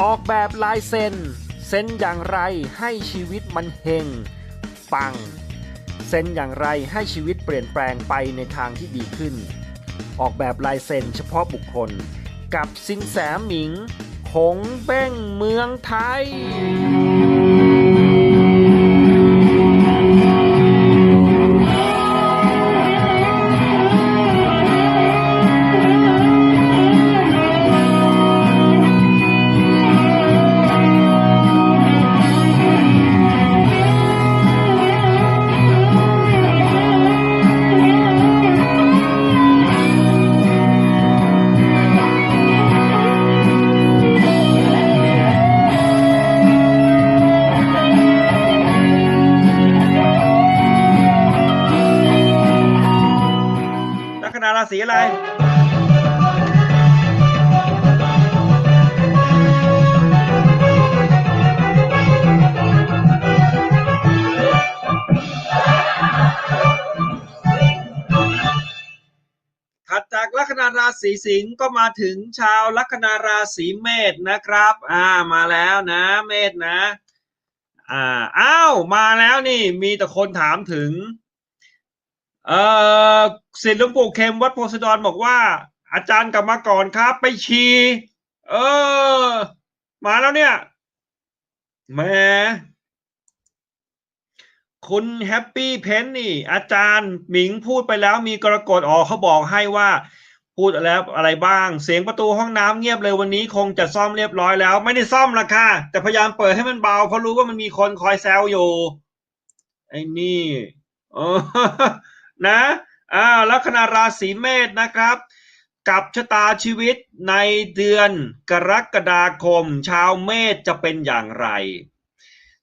ออกแบบลายเซ็นเซ็นอย่างไรให้ชีวิตมันเฮงปังเซ็นอย่างไรให้ชีวิตเปลี่ยนแปลงไปในทางที่ดีขึ้น ออกแบบลายเซ็นเฉพาะบุคคล กับสินแสหมิงหงเบ้งเมืองไทย ถัดจากลัคนาราศีสิงห์ก็มาถึงชาวลัคนาราศีเมษนะครับ อ่ามาแล้วนะเมษนะ อ่าอ้าวมาแล้วนี่มีแต่คนถามถึง เออศิษย์หลวงปู่เข็มวัดโพสดอนบอกว่า อาจารย์กลับมาก่อนครับ ไปชีเออ มาแล้วเนี่ยแหมคุณแฮปปี้เพนนี่ อาจารย์หมิงพูดไปแล้วมีกรกฎอ๋อเขาบอกให้ว่า พูดแล้วอะไรบ้าง เสียงประตูห้องน้ำเงียบเลยวันนี้คงจะซ่อมเรียบร้อยแล้ว ไม่ได้ซ่อมละค่ะ แต่พยายามเปิดให้มันเบาเพราะรู้ว่ามันมีคนคอยแซวอยู่ไอ้นี่เออ นะอ่าลัคนาราศีเมษนะครับ กับชะตาชีวิตในเดือนกรกฎาคม ชาวเมษจะเป็นอย่างไร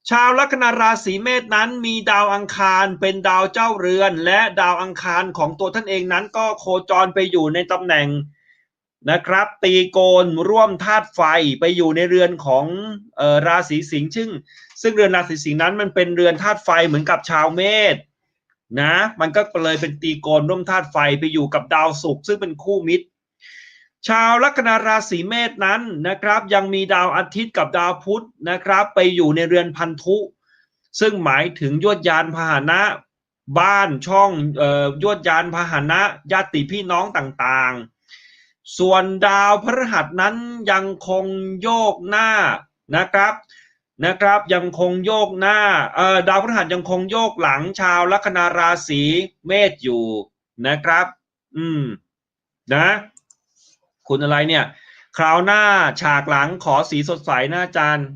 ชาวลัคนาราศีเมษนั้นมีดาวอังคารเป็นดาวเจ้าเรือน และดาวอังคารของตัวท่านเองนั้นก็โคจรไปอยู่ในตำแหน่งนะครับ ตีโกนร่วมธาตุไฟไปอยู่ในเรือนของออราศีสิงห์ซึ่ง ซึ่งเรือนราศีสิงห์นั้นมันเป็นเรือนธาตุไฟเหมือนกับชาวเมษ นะ มันก็เลยเป็นตีโกนร่วมธาตุไฟไปอยู่กับดาวศุกร์ซึ่งเป็นคู่มิตร ชาวลัคนาราศีเมษนั้นนะครับ ยังมีดาวอาทิตย์กับดาวพุธนะครับ ไปอยู่ในเรือนพันธุ ซึ่งหมายถึงยวดยานพาหนะบ้านช่องเอ่อยวดยานพาหนะญาติพี่น้องต่างๆ ส่วนดาวพฤหัสนั้นยังคงโยกหน้านะครับ นะครับยังคงโยกหน้าดาวพฤหัสยังคงโยกหลังชาวลัคนาราศีเมษอยู่นะครับ อืมนะ คุณอะไรเนี่ย คราวหน้าฉากหลังขอสีสดใสนะอาจารย์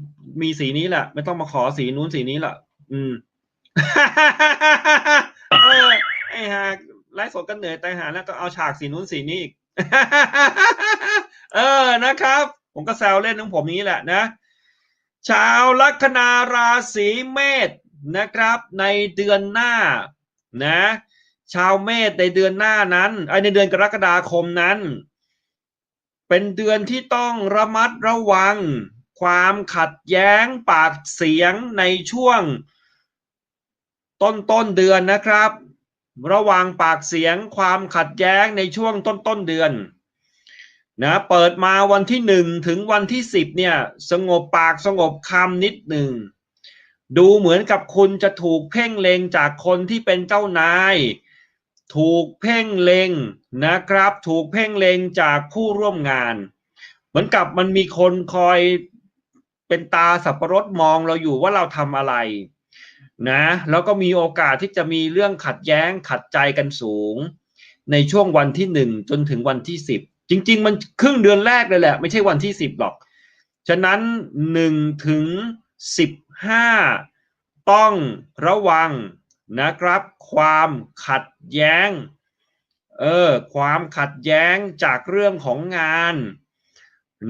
มีสีนี้แหละ ไม่ต้องมาขอสีนู้นสีนี้ละอืมเออไอ้หาไลฟ์สดกันเหนื่อยแต่หาแล้วต้องเอาฉากสีนู้นสีนี้อีกเออนะครับ ผมก็แซวเล่นของผมนี้แหละนะ ชาวลัคนาราศีเมษนะครับ ในเดือนหน้านะชาวเมษในเดือนหน้านั้นไอในเดือนกรกฎาคมนั้น เป็นเดือนที่ต้องระมัดระวัง ความขัดแย้งปากเสียงในช่วง ต้นต้นเดือนนะครับ ระวังปากเสียงความขัดแย้งในช่วงต้นต้นเดือน นะเปิดมาวันที่หนึ่งถึงวันที่สิบเนี่ยสงบปากสงบคำนิดหนึ่ง ดูเหมือนกับคุณจะถูกเพ่งเลงจากคนที่เป็นเจ้านาย ถูกเพ่งเลงนะครับ ถูกเพ่งเลงจากผู้ร่วมงาน เหมือนกับมันมีคนคอยเป็นตาสับปะรดมองเราอยู่ว่าเราทำอะไรนะแล้วก็มีโอกาสที่จะมีเรื่องขัดแย้งขัดใจกันสูง ในช่วงวันที่หนึ่งจนถึงวันที่สิบ จริง ๆ มันครึ่งเดือนแรกเลยแหละ ไม่ใช่วันที่สิบหรอก ฉะนั้นหนึ่งถึงสิบห้าต้องระวังนะครับ ความขัดแย้งเออความขัดแย้งจากเรื่องของงาน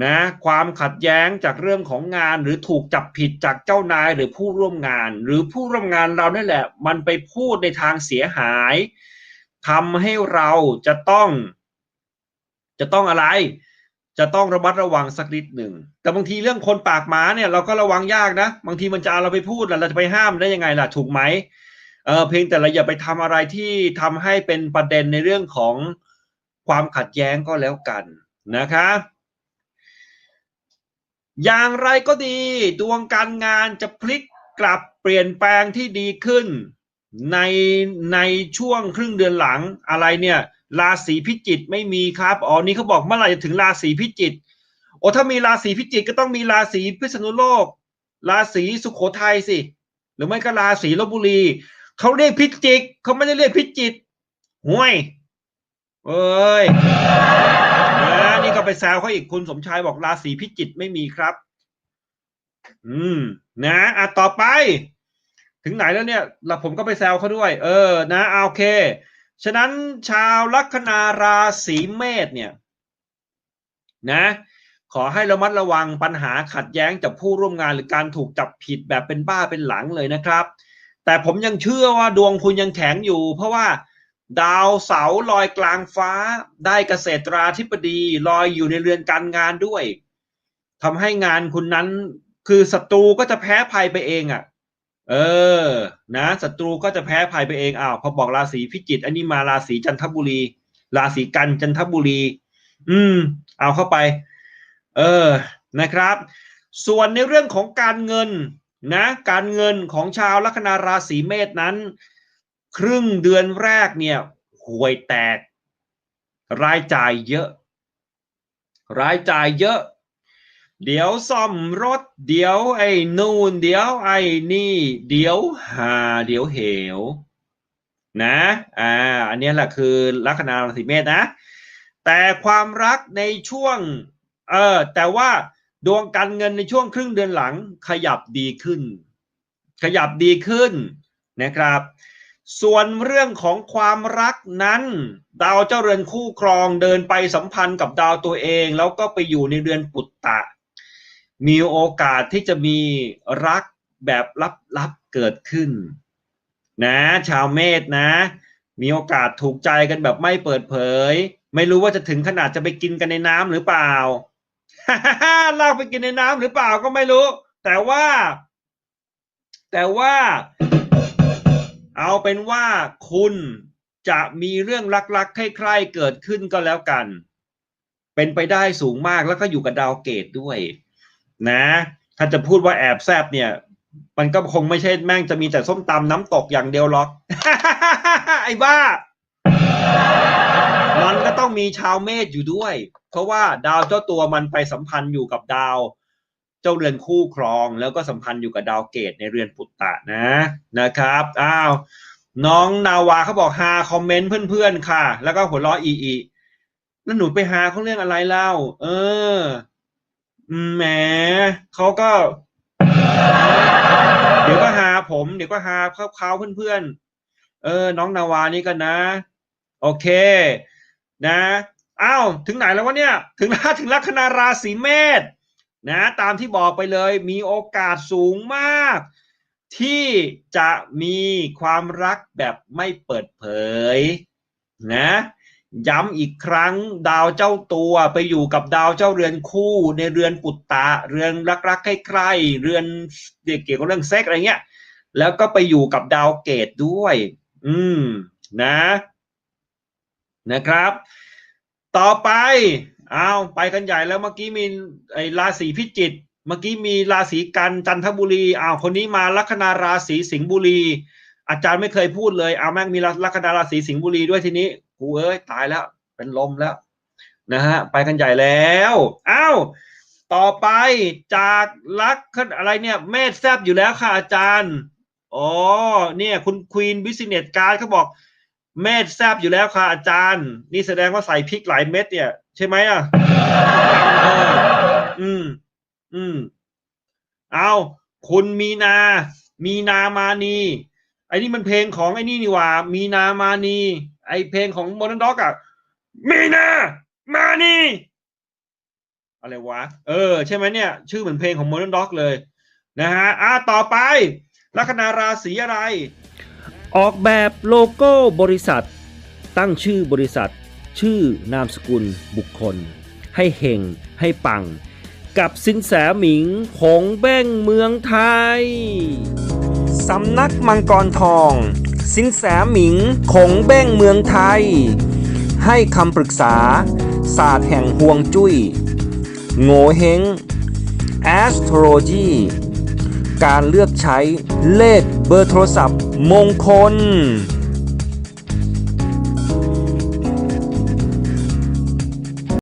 นะความขัดแย้งจากเรื่องของงานหรือถูกจับผิดจากเจ้านายหรือผู้ร่วมงาน หรือผู้ร่วมงานเรานี่แหละ มันไปพูดในทางเสียหายทำให้เราจะต้อง จะต้องอะไร จะต้องระมัดระวังสักนิดหนึ่ง แต่บางทีเรื่องคนปากหมาเนี่ยเราก็ระวังยากนะ บางทีมันจะเอาเราไปพูดแล้วเราจะไปห้ามได้ยังไงล่ะถูกไหมเออเพียงแต่เราอย่าไปทำอะไรที่ทำให้เป็นประเด็นในเรื่องของความขัดแย้งก็แล้วกันนะคะอย่างไรก็ดี ดวงการงานจะพลิกกลับเปลี่ยนแปลงที่ดีขึ้น ในในช่วงครึ่งเดือนหลังอะไรเนี่ย ราศีพิจิกไม่มีครับอ๋อนี่เขาบอกเมื่อไหร่จะถึงราศีพิจิกโอ้ถ้ามีราศีพิจิกก็ต้องมีราศีพิษณุโลก ราศีสุโขทัยสิ หรือไม่ก็ราศีลบบุรีเขาเรียกพิจิกเขาไม่ได้เรียกพิจิตห่วยเอ้ยนะนี่ก็ไปแซวเขาอีกคุณสมชายบอกราศีพิจิตไม่มีครับ อืม นะอะต่อไป ถึงไหนแล้วเนี่ยแล้วผมก็ไปแซวเขาด้วย เออนะเอาโอเค ฉะนั้นชาวลัคนาราศีเมษเนี่ยนะ ขอให้ระมัดระวังปัญหาขัดแย้งจากผู้ร่วมงานหรือการถูกจับผิดแบบเป็นบ้าเป็นหลังเลยนะครับ แต่ผมยังเชื่อว่าดวงคุณยังแข็งอยู่ เพราะว่าดาวเสาร์ลอยกลางฟ้าได้เกษตราธิบดีลอยอยู่ในเรือนการงานด้วยทำให้งานคุณนั้นคือศัตรูก็จะแพ้ภัยไปเองอะ่ะ เออ นะศัตรูก็จะแพ้ภัยไปเองอ้าวพอบอกราศีพิจิตอันนี้มาราศีจันทบุรี ราศีกันจันทบุรี อืม เอาเข้าไป เออนะครับ ส่วนในเรื่องของการเงินนะ การเงินของชาวลัคนาราศีเมษนั้น ครึ่งเดือนแรกเนี่ยห่วยแตก รายจ่ายเยอะ รายจ่ายเยอะ เดี๋ยวซ่อมรถ เดี๋ยวไอ้นู่น เดี๋ยวไอ้นี่ เดี๋ยวหา เดี๋ยวเหว นะ อ่า อันนี้แหละคือลัคนาราศีเมษนะ แต่ความรักในช่วง เออ แต่ว่าดวงการเงินในช่วงครึ่งเดือนหลังขยับดีขึ้น ขยับดีขึ้นนะครับ ส่วนเรื่องของความรักนั้น ดาวเจ้าเรือนคู่ครองเดินไปสัมพันธ์กับดาวตัวเอง แล้วก็ไปอยู่ในเรือนปุตตะ มีโอกาสที่จะมีรักแบบลับๆเกิดขึ้น นะ ชาวเมษนะ มีโอกาสถูกใจกันแบบไม่เปิดเผย ไม่รู้ว่าจะถึงขนาดจะไปกินกันในน้ำหรือเปล่าลากไปกินในน้ำหรือเปล่าก็ไม่รู้ แต่ว่า แต่ว่า เอาเป็นว่าคุณจะมีเรื่องรักๆใคร่ๆเกิดขึ้นก็แล้วกัน เป็นไปได้สูงมากแล้วก็อยู่กับดาวเกตด้วย นะ ถ้าจะพูดว่าแอบแซบเนี่ย มันก็คงไม่ใช่แม่งจะมีแต่ส้มตำน้ำตกอย่างเดียวหรอก ไอ้บ้า มันก็ต้องมีชาวเมษอยู่ด้วย เพราะว่าดาวเจ้าตัวมันไปสัมพันธ์อยู่กับดาวเจ้าเรือนคู่ครองแล้วก็สัมพันธ์อยู่กับดาวเกตในเรือนปุตตะนะนะครับอ้าวน้องนาวาเขาบอกฮาคอมเมนต์เพื่อนๆค่ะ แล้วก็หัวเราะอีอีแล้วหนูไปหาเขาเรื่องอะไรเล่า เออ แหมเขาก็ เดี๋ยวก็หาผม เดี๋ยวก็หาเขาเขาเพื่อนๆ เออ น้องนาวานี่กันนะ โอเค นะอ้าวถึงไหนแล้ววะเนี่ย ถึงแล้วถึงลัคนาราศีเมษนะ ตามที่บอกไปเลย มีโอกาสสูงมาก ที่จะมีความรักแบบไม่เปิดเผย นะ ย้ำอีกครั้งดาวเจ้าตัวไปอยู่กับดาวเจ้าเรือนคู่ในเรือนปุตตะ เรือนรักๆใกล้ๆเรือนเกี่ยวกับเรื่องเซ็กอะไรเงี้ย แล้วก็ไปอยู่กับดาวเกตด้วย อืมนะ นะครับ ต่อไปเอาไปกันใหญ่แล้วเมื่อกี้มีไอ้ราศีพิจิตรเมื่อกี้มีราศีกันจันทบุรีอ้าวคนนี้มาลัคนาราศีสิงห์บุรี อาจารย์ไม่เคยพูดเลยเอาแม่งมีลัคนาราศีสิงห์บุรีด้วยทีนี้ กูเอ้ยตายแล้ว เป็นลมแล้วนะฮะไปกันใหญ่แล้วอ้าวต่อไปจากลัคอะไรเนี่ยเมษแซบอยู่แล้วค่ะอาจารย์อ๋อเนี่ยคุณควีนบิสเนสการ์ดเขาบอกเม็ดแซบอยู่แล้วค่ะอาจารย์ นี่แสดงว่าใส่พริกหลายเม็ดเนี่ย ใช่ไหมอะอืม อืม เอาคุณมีนา มีนามานีไอ้นี่มันเพลงของไอ้นี่นี่หว่า มีนามานี ไอ้เพลงของโมเดิร์นด็อกอะมีนามานีอะไรวะ เออ ใช่ไหมเนี่ย ชื่อเหมือนเพลงของโมเดิร์นด็อกเลย นะฮะ อะ ต่อไป ลัคนาราศีอะไร ออกแบบโลโก้บริษัท ตั้งชื่อบริษัท ชื่อนามสกุลบุคคล ให้เฮงให้ปัง กับสินแสหมิงหงแบ้งเมืองไทย สำนักมังกรทอง สินแสหมิงคงแบ้งเมืองไทย ให้คำปรึกษา ศาสตร์แห่งห่วงจุย้ย โง่เฮง astrology การเลือกใช้เลขเบอร์โทรศัพท์มงคล